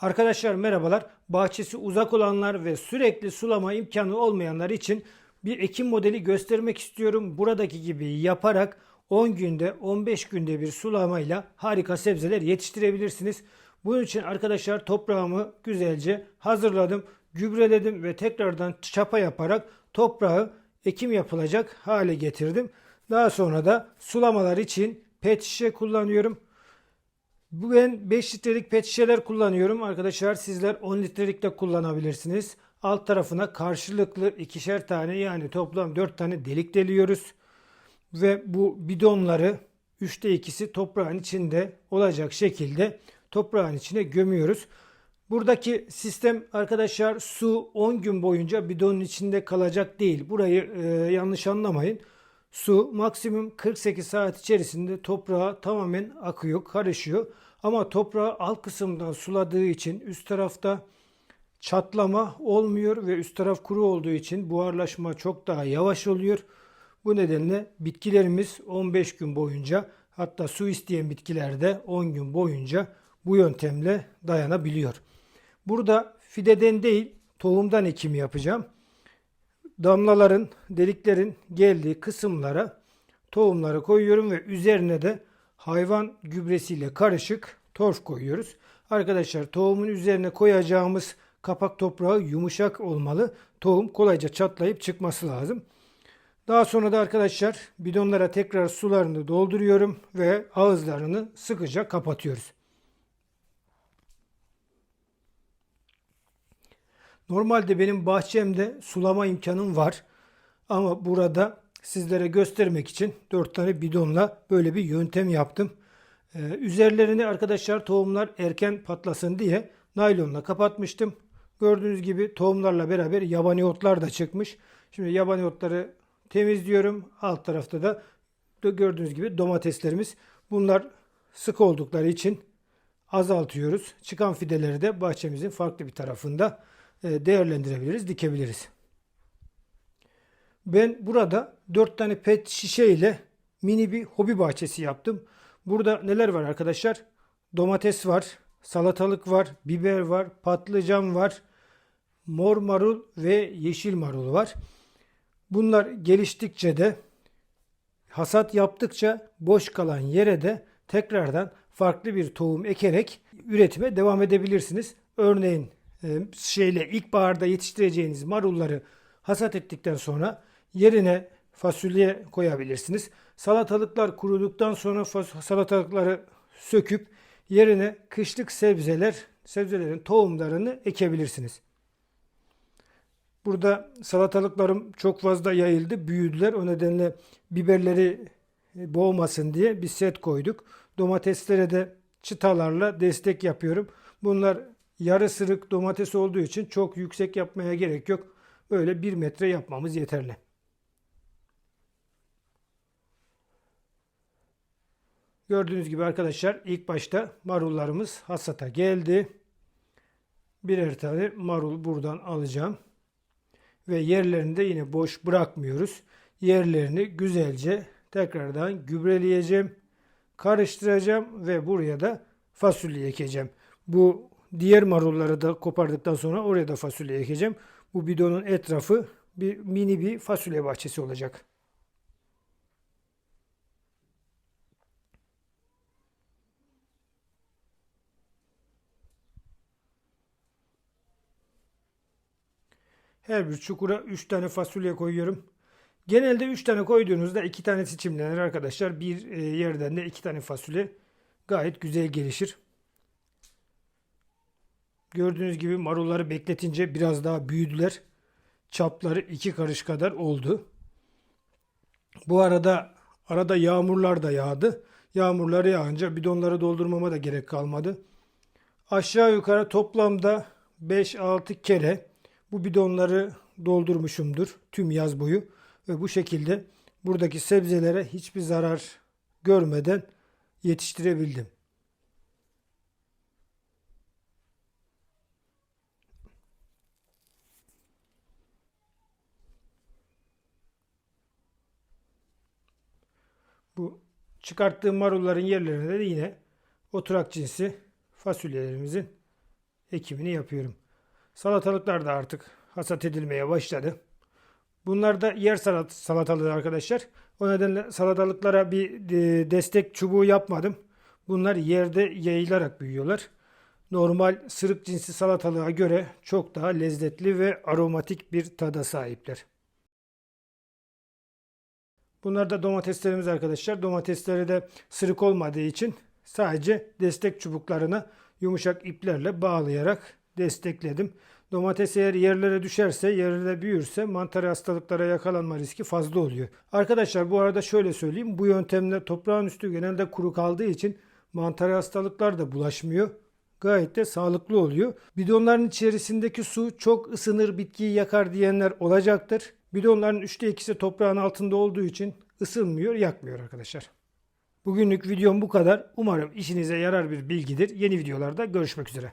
Arkadaşlar merhabalar. Bahçesi uzak olanlar ve sürekli sulama imkanı olmayanlar için bir ekim modeli göstermek istiyorum. Buradaki gibi yaparak 10 günde 15 günde bir sulamayla harika sebzeler yetiştirebilirsiniz. Bunun için arkadaşlar toprağımı güzelce hazırladım, gübreledim ve tekrardan çapa yaparak toprağı ekim yapılacak hale getirdim. Daha sonra da sulamalar için pet şişe kullanıyorum. Ben 5 litrelik pet şişeler kullanıyorum arkadaşlar. Sizler 10 litrelik de kullanabilirsiniz. Alt tarafına karşılıklı ikişer tane yani toplam 4 tane delik deliyoruz. Ve bu bidonları 3'te 2'si toprağın içinde olacak şekilde toprağın içine gömüyoruz. Buradaki sistem arkadaşlar su 10 gün boyunca bidonun içinde kalacak değil. Burayı e, yanlış anlamayın. Su maksimum 48 saat içerisinde toprağa tamamen akıyor, karışıyor. Ama toprağı alt kısımdan suladığı için üst tarafta çatlama olmuyor ve üst taraf kuru olduğu için buharlaşma çok daha yavaş oluyor. Bu nedenle bitkilerimiz 15 gün boyunca hatta su isteyen bitkilerde 10 gün boyunca bu yöntemle dayanabiliyor. Burada fideden değil tohumdan ekim yapacağım damlaların, deliklerin geldiği kısımlara tohumları koyuyorum ve üzerine de hayvan gübresiyle karışık torf koyuyoruz. Arkadaşlar tohumun üzerine koyacağımız kapak toprağı yumuşak olmalı. Tohum kolayca çatlayıp çıkması lazım. Daha sonra da arkadaşlar bidonlara tekrar sularını dolduruyorum ve ağızlarını sıkıca kapatıyoruz. Normalde benim bahçemde sulama imkanım var. Ama burada sizlere göstermek için 4 tane bidonla böyle bir yöntem yaptım. Ee, üzerlerini arkadaşlar tohumlar erken patlasın diye naylonla kapatmıştım. Gördüğünüz gibi tohumlarla beraber yabani otlar da çıkmış. Şimdi yabani otları temizliyorum. Alt tarafta da gördüğünüz gibi domateslerimiz. Bunlar sık oldukları için azaltıyoruz. Çıkan fideleri de bahçemizin farklı bir tarafında değerlendirebiliriz, dikebiliriz. Ben burada 4 tane pet şişe ile mini bir hobi bahçesi yaptım. Burada neler var arkadaşlar? Domates var, salatalık var, biber var, patlıcan var, mor marul ve yeşil marul var. Bunlar geliştikçe de hasat yaptıkça boş kalan yere de tekrardan farklı bir tohum ekerek üretime devam edebilirsiniz. Örneğin e, şeyle ilkbaharda yetiştireceğiniz marulları hasat ettikten sonra yerine fasulye koyabilirsiniz. Salatalıklar kuruduktan sonra salatalıkları söküp yerine kışlık sebzeler, sebzelerin tohumlarını ekebilirsiniz. Burada salatalıklarım çok fazla yayıldı, büyüdüler. O nedenle biberleri boğmasın diye bir set koyduk. Domateslere de çıtalarla destek yapıyorum. Bunlar yarı sırık domates olduğu için çok yüksek yapmaya gerek yok. Böyle bir metre yapmamız yeterli. Gördüğünüz gibi arkadaşlar ilk başta marullarımız hasata geldi. Birer tane marul buradan alacağım. Ve yerlerini de yine boş bırakmıyoruz. Yerlerini güzelce tekrardan gübreleyeceğim. Karıştıracağım ve buraya da fasulye ekeceğim. Bu Diğer marulları da kopardıktan sonra oraya da fasulye ekeceğim. Bu bidonun etrafı bir mini bir fasulye bahçesi olacak. Her bir çukura 3 tane fasulye koyuyorum. Genelde 3 tane koyduğunuzda 2 tanesi çimlenir arkadaşlar. Bir e, yerden de 2 tane fasulye gayet güzel gelişir. Gördüğünüz gibi marulları bekletince biraz daha büyüdüler. Çapları iki karış kadar oldu. Bu arada arada yağmurlar da yağdı. Yağmurlar yağınca bidonları doldurmama da gerek kalmadı. Aşağı yukarı toplamda 5-6 kere bu bidonları doldurmuşumdur tüm yaz boyu. Ve bu şekilde buradaki sebzelere hiçbir zarar görmeden yetiştirebildim. Bu çıkarttığım marulların yerlerine de yine oturak cinsi fasulyelerimizin ekimini yapıyorum. Salatalıklar da artık hasat edilmeye başladı. Bunlar da yer salat salatalığı arkadaşlar. O nedenle salatalıklara bir e, destek çubuğu yapmadım. Bunlar yerde yayılarak büyüyorlar. Normal sırık cinsi salatalığa göre çok daha lezzetli ve aromatik bir tada sahipler. Bunlar da domateslerimiz arkadaşlar. Domatesleri de sırık olmadığı için sadece destek çubuklarına yumuşak iplerle bağlayarak destekledim. Domates eğer yerlere düşerse, yerlere büyürse mantar hastalıklara yakalanma riski fazla oluyor. Arkadaşlar bu arada şöyle söyleyeyim. Bu yöntemle toprağın üstü genelde kuru kaldığı için mantar hastalıklar da bulaşmıyor. Gayet de sağlıklı oluyor. Bidonların içerisindeki su çok ısınır bitkiyi yakar diyenler olacaktır. Bidonların 3'te 2'si toprağın altında olduğu için ısınmıyor, yakmıyor arkadaşlar. Bugünlük videom bu kadar. Umarım işinize yarar bir bilgidir. Yeni videolarda görüşmek üzere.